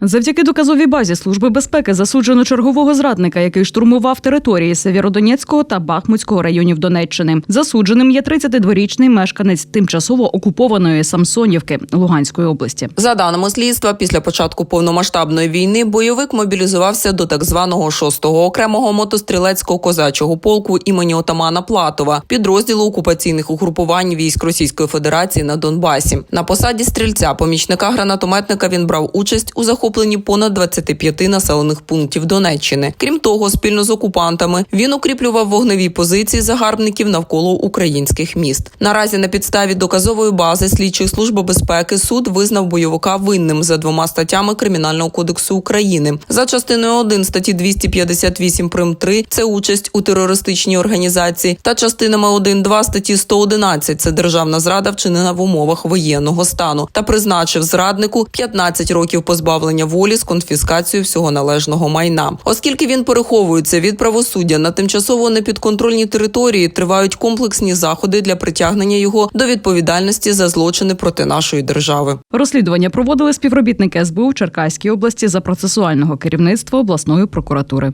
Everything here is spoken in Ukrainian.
Завдяки доказовій базі Служби безпеки засуджено чергового зрадника, який штурмував території Сєвєродонецького та Бахмутського районів Донеччини. Засудженим є 32-річний мешканець тимчасово окупованої Самсонівки Луганської області. За даними слідства, після початку повномасштабної війни бойовик мобілізувався до так званого 6-го окремого мотострілецького козачого полку імені отамана Платова, підрозділу окупаційних угрупувань військ Російської Федерації на Донбасі. На посаді стрільця, помічника гранатометника, він брав участь у захопленні понад 25 населених пунктів Донеччини. Крім того, спільно з окупантами він укріплював вогневі позиції загарбників навколо українських міст. Наразі на підставі доказової бази слідчих служби безпеки суд визнав бойовика винним за двома статтями Кримінального кодексу України. За частиною 1 статті 258 прим 3 – це участь у терористичній організації, та частинами 1-2 статті 111 – це державна зрада, вчинена в умовах воєнного стану, та призначив зраднику 15 років позбавлення волі з конфіскацією всього належного майна. Оскільки він переховується від правосуддя на тимчасово непідконтрольній території, тривають комплексні заходи для притягнення його до відповідальності за злочини проти нашої держави. Розслідування проводили співробітники СБУ Черкаській області за процесуального керівництва обласної прокуратури.